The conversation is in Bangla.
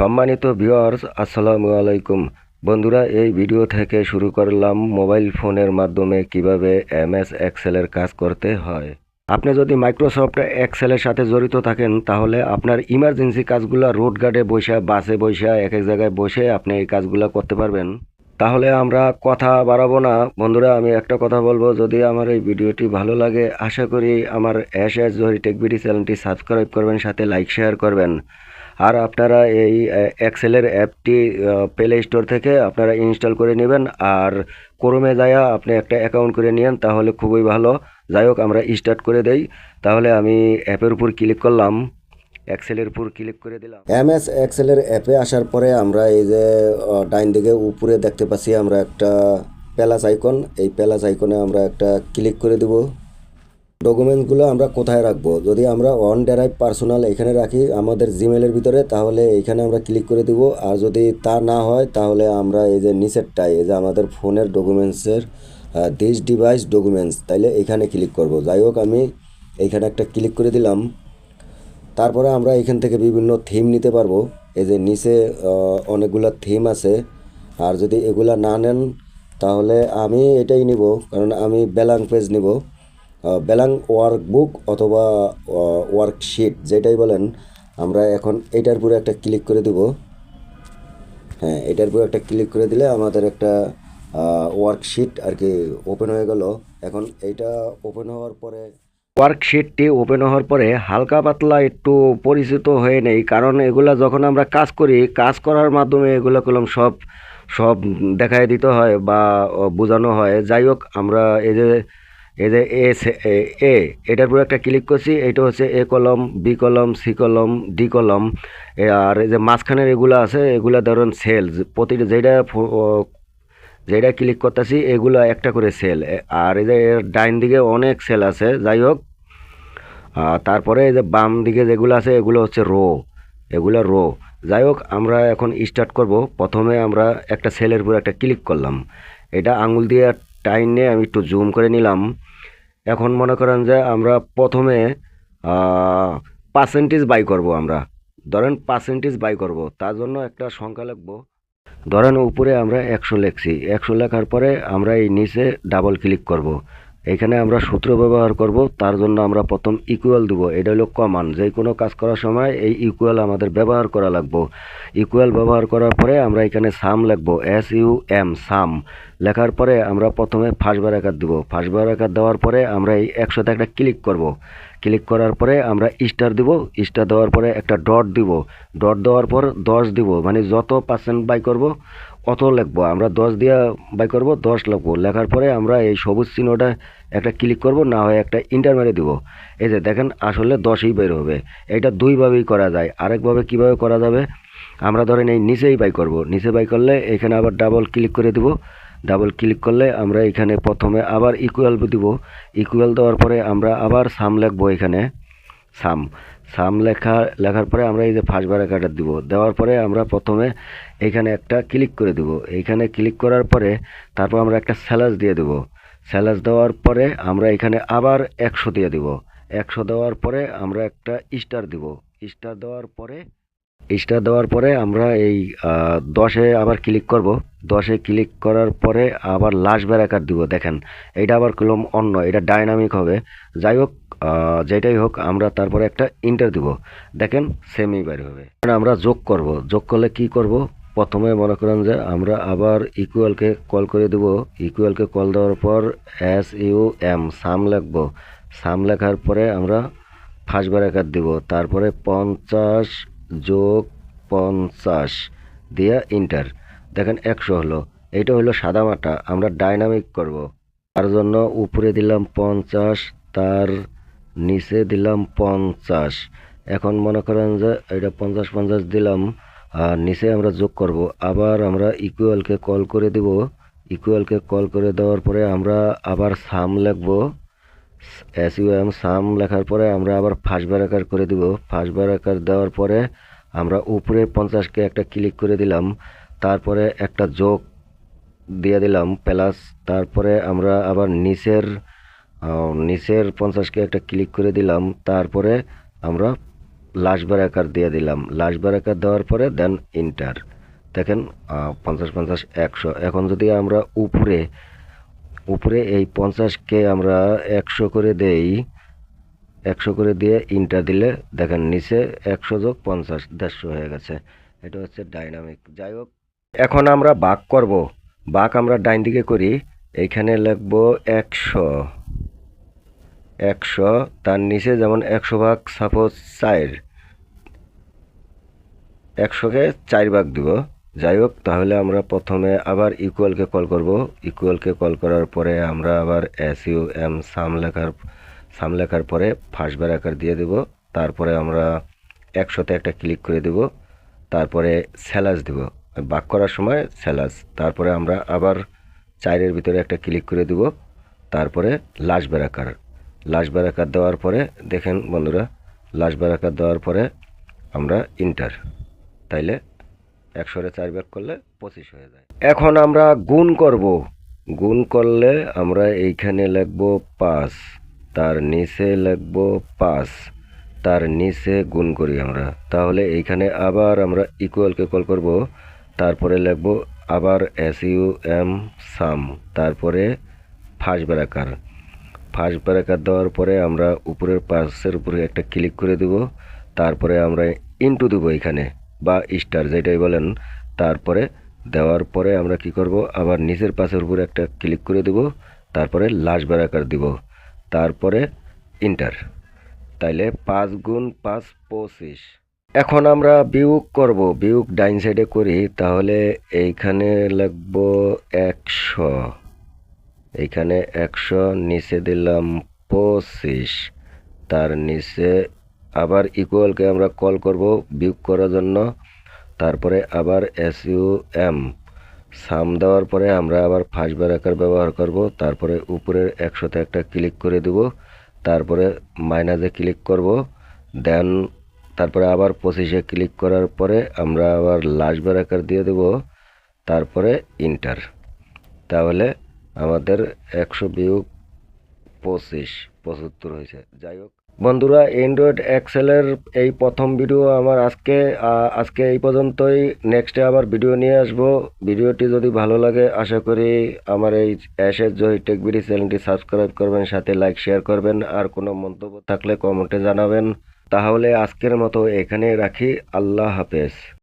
সম্মানিত ভিউয়ার্স, আসসালামু আলাইকুম। বন্ধুরা, এই ভিডিও থেকে শুরু করলাম মোবাইল ফোনের মাধ্যমে কীভাবে এমএস এক্সেলের কাজ করতে হয়। আপনি যদি মাইক্রোসফট এক্সেলের সাথে জড়িত থাকেন, তাহলে আপনার ইমার্জেন্সি কাজগুলো রোড গার্ডে বসে, বাসে বসে, এক এক জায়গায় বসে আপনি এই কাজগুলো করতে পারবেন। তাহলে আমরা কথা বাড়াবো না। বন্ধুরা, আমি একটা কথা বলব, যদি আমার এই ভিডিওটি ভালো লাগে, আশা করি আমার Ash Ash Johori Tech BD চ্যানেলটি সাবস্ক্রাইব করবেন, সাথে লাইক, শেয়ার করবেন। আর আপনারা এই এক্সেলের অ্যাপটি প্লে স্টোর থেকে আপনারা ইনস্টল করে নেবেন। আর ক্রোমে যায়া আপনি একটা অ্যাকাউন্ট করে নিন তাহলে খুবই ভালো। যাই হোক, আমরা স্টার্ট করে দেই। তাহলে আমি অ্যাপের উপর ক্লিক করলাম। এক্সেলের উপর ক্লিক করে দিলাম। এমএস এক্সেলের অ্যাপে আসার পরে আমরা এই যে ডাইন দিকে উপরে দেখতে পাচ্ছি আমরা একটা প্যালাস আইকন এই প্যালাস আইকনে আমরা একটা ক্লিক করে দেব। ডকুমেন্টসগুলো আমরা কোথায় রাখব? যদি আমরা অন ড্রাইভ পার্সোনাল এখানে রাখি আমাদের জিমেলের ভিতরে, তাহলে এইখানে আমরা ক্লিক করে দিব। আর যদি তা না হয়, তাহলে আমরা এই যে নিচেরটাই এই যে আমাদের ফোনের ডকুমেন্টসের দিস ডিভাইস ডকুমেন্টস তাইলে এখানে ক্লিক করব। যাই হোক, আমি এইখানে একটা ক্লিক করে দিলাম। তারপরে আমরা এখান থেকে বিভিন্ন থিম নিতে পারব। এই যে নিচে অনেকগুলা থিম আছে। আর যদি এগুলা না নেন, তাহলে আমি এটাই নিব। কারণ আমি ব্যালাং পেজ নিব। ব্যালাং ওয়ার্কবুক অথবা ওয়ার্কশিট যেটাই বলেন, আমরা এখন এটার উপরে একটা ক্লিক করে দিব। হ্যাঁ এটার উপরে একটা ক্লিক করে দিলে আমাদের একটা ওয়ার্কশিট আর কি ওপেন হয়ে গেল। এখন এইটা ওপেন হওয়ার পরে ওয়ার্কশিটটি ওপেন হওয়ার পরে হালকা পাতলা একটু পরিচিত হয়ে নেই, কারণ এগুলা যখন আমরা কাজ করি, কাজ করার মাধ্যমে এগুলো কলম সব সব দেখাই দিতে হয় বা বোঝানো হয়। যাই হোক, আমরা এই যে এই যে এ এ- এটার উপরে একটা ক্লিক করছি, এটা হচ্ছে এ কলম, বি কলম, সি কলম, ডি কলম। আর এই যে মাঝখানের এগুলো আছে, এগুলা ধরুন সেলস প্রতিটা যেটা যেটা ক্লিক করতেছি, এগুলো একটা করে সেল। আর এই যে এর ডাইন দিকে অনেক সেল আছে, যাই হোক। তারপরে এই যে বাম দিকে যেগুলো আছে, এগুলো হচ্ছে রো, এগুলো রো। যাই হোক, আমরা এখন স্টার্ট করব। প্রথমে আমরা একটা সেলের উপর একটা ক্লিক করলাম। এটা আঙুল দিয়ে টাইনে আমি একটু জুম করে নিলাম। এখন মনে করেন যে আমরা প্রথমে পার্সেন্টেজ বাই করব আমরা। ধরেন পার্সেন্টেজ বাই করব, তার জন্য একটা সংখ্যা লিখব। ধরেন উপরে আমরা একশো লিখছি, একশো লেখার পরে আমরা এই নিচে ডাবল ক্লিক করব। এখানে আমরা সূত্র ব্যবহার করব, তার জন্য আমরা প্রথম ইকুয়াল দেবো। এটা হলো কমান যে কোনো কাজ করার সময় এই ইকুয়াল আমাদের ব্যবহার করা লাগবো। ইকুয়াল ব্যবহার করার পরে আমরা এখানে সাম লিখব এস ইউ এম সাম লেখার পরে আমরা প্রথমে ফার্স্ট বার আকার দেবো। ফার্স্ট বার আকার দেওয়ার পরে আমরা এই একশোতে একটা ক্লিক করব। ক্লিক করার পরে আমরা স্টার দিব। স্টার দেওয়ার পরে একটা ডট দিব। ডট দেওয়ার পর দশ দিব। মানে যত পার্সেন্ট বাই করব অত লিখব? আমরা দশ দিয়ে বাই করব, দশ লিখব। লেখার পরে আমরা এই সবুজ চিহ্নটা একটা ক্লিক করব, না হয় একটা ইন্টার মেরে দিব। এই যে দেখেন, আসলে দশই বের হবে। এটা দুইভাবেই করা যায়। আরেকভাবে কীভাবে করা যাবে? আমরা ধরেন এই নিচেই বাই করব। নিচে বাই করলে এখানে আবার ডাবল ক্লিক করে দিব। ডাবল ক্লিক করলে আমরা এখানে প্রথমে আবার ইকুয়াল দিব। ইকুয়াল দেওয়ার পরে আমরা আবার সাম লিখব এখানে। সাম সাম লেখা, লেখার পরে আমরা এই যে ফার্স্ট বার কাটা দিব, দেওয়ার পরে আমরা প্রথমে এইখানে একটা ক্লিক করে দিব। এইখানে ক্লিক করার পরে তারপর আমরা একটা স্যালাস দিয়ে দেব। স্যালাস দেওয়ার পরে আমরা এখানে আবার একশো দিয়ে দিব। একশো দেওয়ার পরে আমরা একটা স্টার দিব। স্টার দেওয়ার পরে স্টার দেওয়ার পরে আমরা এই দশে আবার ক্লিক করব। দশে ক্লিক করার পরে আবার লাস্ট বার আকার দিব, দেখেন। এটা আবার কলম অন্য, এটা ডাইনামিক হবে। যাই হোক যেটাই হোক, আমরা তারপরে একটা ইন্টার দিব। দেখেন সেমই বের হবে। আমরা যোগ করব। যোগ করলে কি করব? প্রথমে মনে করেন যে আমরা আবার ইকুয়ালকে কল করে দেব। ইকুয়ালকে কল দেওয়ার পর এস ইউ এম সাম লিখব। সাম লেখার পরে আমরা ফার্স্ট বার আকার দিব। তারপরে পঞ্চাশ যোগ পঞ্চাশ দিয়ে ইন্টার দেখেন, একশো হলো। এইটা হলো সাদামাটা আমরা ডাইনামিক করব। তার জন্য উপরে দিলাম পঞ্চাশ, তার নিচে দিলাম পঞ্চাশ। এখন মনে করেন যে এটা পঞ্চাশ পঞ্চাশ দিলাম, আর নিচে আমরা যোগ করব। আবার আমরা ইকুয়ালকে কল করে দিব। ইকুয়ালকে কল করে দেওয়ার পরে আমরা আবার সাম লিখব। এস এম সাম লেখার পরে আমরা আবার ফার্স্ট বার আকার করে দিব। ফার্স্ট বার আকার দেওয়ার পরে আমরা উপরে পঞ্চাশকে একটা ক্লিক করে দিলাম। তারপরে একটা যোগ দিয়ে দিলাম প্লাস তারপরে আমরা আবার নিচের নিচের পঞ্চাশকে একটা ক্লিক করে দিলাম, তারপরে আমরা লাশ আকার দিয়ে দিলাম। লাশ আকার দেওয়ার পরে দেন ইন্টার দেখেন পঞ্চাশ পঞ্চাশ, একশো। এখন যদি আমরা উপরে উপরে এই পঞ্চাশকে আমরা একশো করে দেই, একশো করে দিয়ে ইন্টার দিলে, দেখেন, নিচে একশো যোগ পঞ্চাশ, দেড়শো হয়ে গেছে। এটা হচ্ছে ডাইনামিক যাই হোক, এখন আমরা বাক করব। বাক আমরা ডাইন দিকে করি। এইখানে লিখব একশো। একশো, তার নিচে যেমন একশো ভাগ সাপোজ চার, একশোকে চার ভাগ দিব। যাই হোক, তাহলে আমরা প্রথমে আবার ইকুয়ালকে কল করব। ইকুয়ালকে কল করার পরে আমরা আবার এস ইউ এম সাম লেখার সাম লেখার পরে ফার্স্ট আকার দিয়ে দেব। তারপরে আমরা একশোতে একটা ক্লিক করে দেব। তারপরে স্যালাস দেব। বাক করার সময় স্যালাস তারপরে আমরা আবার চারের ভিতরে একটা ক্লিক করে দেব। তারপরে লাশ বেরাকার লাশ বেরাকার দেওয়ার পরে, দেখেন বন্ধুরা, লাশ বেরাকার দেওয়ার পরে আমরা ইন্টার তাইলে একশোরে চার ভাগ করলে পঁচিশ হয়ে যায়। এখন আমরা গুণ করব। গুণ করলে আমরা এইখানে লিখব পাঁচ, তার নিচে লিখব পাঁচ, তার নিচে গুণ করি আমরা। তাহলে এইখানে আবার আমরা ইকুয়ালকে কল করব, তারপরে লিখব আবার এস ইউ এম সাম তারপরে ফার্স্ট ব্যারাকার। ফার্স্ট ব্যারাকার দেওয়ার পরে আমরা উপরের পাশের উপরে একটা ক্লিক করে দেব। তারপরে আমরা ইনটু দেবো এখানে, বা স্টার যেটাই বলেন। তারপরে দেওয়ার পরে আমরা কি করব? আবার নিচের পাশের উপরে একটা ক্লিক করে দেব। তারপরে লাস্ট ব্যারাকার দিব। তারপরে ইন্টার তাইলে পাঁচ গুণ পাঁচ পঁচিশ। এখন আমরা বিয়োগ করব। বিয়োগ ডাইন সাইডে করি, তাহলে এইখানে লিখব একশো। এইখানে একশো নিচে দিলাম পঁচিশ। তার নিচে আবার ইকুয়ালকে আমরা কল করব বিয়োগ করার জন্য। তারপরে আবার এস ইউ এম সাম দেওয়ার পরে আমরা আবার ফার্স্ট ব্যারাকার ব্যবহার করব। তারপরে উপরের একশোতে একটা ক্লিক করে দেব। তারপরে মাইনাসে ক্লিক করব। দেন তারপরে আবার পঁচিশে ক্লিক করার পরে আমরা আবার লাস্ট ব্যারাকার দিয়ে দেব। তারপরে ইন্টার তাহলে আমাদের একশো বিয়োগ পঁচিশ, পঁচাত্তর হয়েছে। যাই হোক, বন্ধুরা অ্যান্ড্রয়েড এক্সেলের এই প্রথম ভিডিও আমার আজকে আজকে এই পর্যন্তই। নেক্সটে আবার ভিডিও নিয়ে আসব। ভিডিওটি যদি ভালো লাগে, আশা করি আমার এই অ্যাশের জয় টেকবিডি চ্যানেলটি সাবস্ক্রাইব করবেন, সাথে লাইক শেয়ার করবেন, আর কোনো মন্তব্য থাকলে কমেন্টে জানাবেন। তাহলে আজকের মতো এখানে রাখি। আল্লাহ হাফেজ।